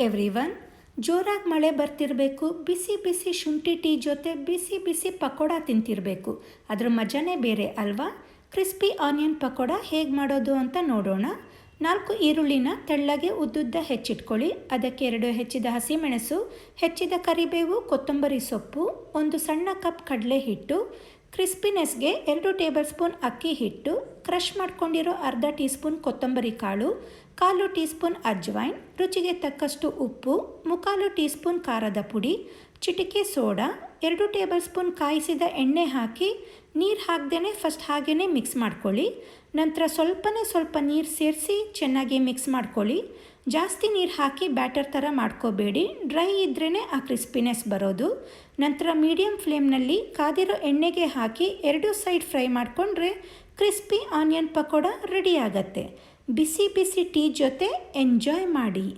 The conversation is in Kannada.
ಎವ್ರಿ ಒನ್ ಜೋರಾಗಿ ಮಳೆ ಬರ್ತಿರಬೇಕು, ಬಿಸಿ ಬಿಸಿ ಶುಂಠಿ ಟೀ ಜೊತೆ ಬಿಸಿ ಬಿಸಿ ಪಕೋಡ ತಿಂತಿರಬೇಕು. ಅದ್ರ ಮಜಾನೇ ಬೇರೆ ಅಲ್ವಾ? ಕ್ರಿಸ್ಪಿ ಆನಿಯನ್ ಪಕೋಡ ಹೇಗೆ ಮಾಡೋದು ಅಂತ ನೋಡೋಣ. ನಾಲ್ಕು ಈರುಳ್ಳಿನ ತೆಳ್ಳಗೆ ಉದ್ದುದ್ದ ಹೆಚ್ಚಿಟ್ಕೊಳ್ಳಿ. ಅದಕ್ಕೆ ಎರಡು ಹೆಚ್ಚಿದ ಹಸಿಮೆಣಸು, ಹೆಚ್ಚಿದ ಕರಿಬೇವು, ಕೊತ್ತಂಬರಿ ಸೊಪ್ಪು, ಒಂದು ಸಣ್ಣ ಕಪ್ ಕಡಲೆ ಹಿಟ್ಟು ಕ್ರಿಸ್ಪಿನೆಸ್ಗೆ ಎರಡು ಟೇಬಲ್ ಸ್ಪೂನ್ ಅಕ್ಕಿ ಹಿಟ್ಟು, ಕ್ರಷ್ ಮಾಡ್ಕೊಂಡಿರೋ ಅರ್ಧ ಟೀ ಸ್ಪೂನ್ ಕೊತ್ತಂಬರಿ ಕಾಳು, ಕಾಲು ಟೀ ಸ್ಪೂನ್ ಅಜ್ವೈನ್, ರುಚಿಗೆ ತಕ್ಕಷ್ಟು ಉಪ್ಪು, ಮುಕ್ಕಾಲು ಟೀ ಸ್ಪೂನ್ ಖಾರದ ಪುಡಿ, ಚಿಟಿಕೆ ಸೋಡಾ, ಎರಡು ಟೇಬಲ್ ಸ್ಪೂನ್ ಕಾಯಿಸಿದ ಎಣ್ಣೆ ಹಾಕಿ ನೀರು ಹಾಕ್ದೇ ಫಸ್ಟ್ ಹಾಗೇ ಮಿಕ್ಸ್ ಮಾಡ್ಕೊಳ್ಳಿ. ನಂತರ ಸ್ವಲ್ಪನೇ ಸ್ವಲ್ಪ ನೀರು ಸೇರಿಸಿ ಚೆನ್ನಾಗಿ ಮಿಕ್ಸ್ ಮಾಡ್ಕೊಳ್ಳಿ. ಜಾಸ್ತಿ ನೀರು ಹಾಕಿ ಬ್ಯಾಟರ್ ಥರ ಮಾಡ್ಕೋಬೇಡಿ. ಡ್ರೈ ಇದ್ರೇ ಆ ಕ್ರಿಸ್ಪಿನೆಸ್ ಬರೋದು. ನಂತರ ಮೀಡಿಯಮ್ ಫ್ಲೇಮ್ನಲ್ಲಿ ಕಾದಿರೋ ಎಣ್ಣೆಗೆ ಹಾಕಿ ಎರಡು ಸೈಡ್ ಫ್ರೈ ಮಾಡಿಕೊಂಡ್ರೆ ಕ್ರಿಸ್ಪಿ ಆನಿಯನ್ ಪಕೋಡ ರೆಡಿ ಆಗತ್ತೆ. ಬಿಸಿ ಬಿಸಿ ಟೀ ಜೊತೆ ಎಂಜಾಯ್ ಮಾಡಿ.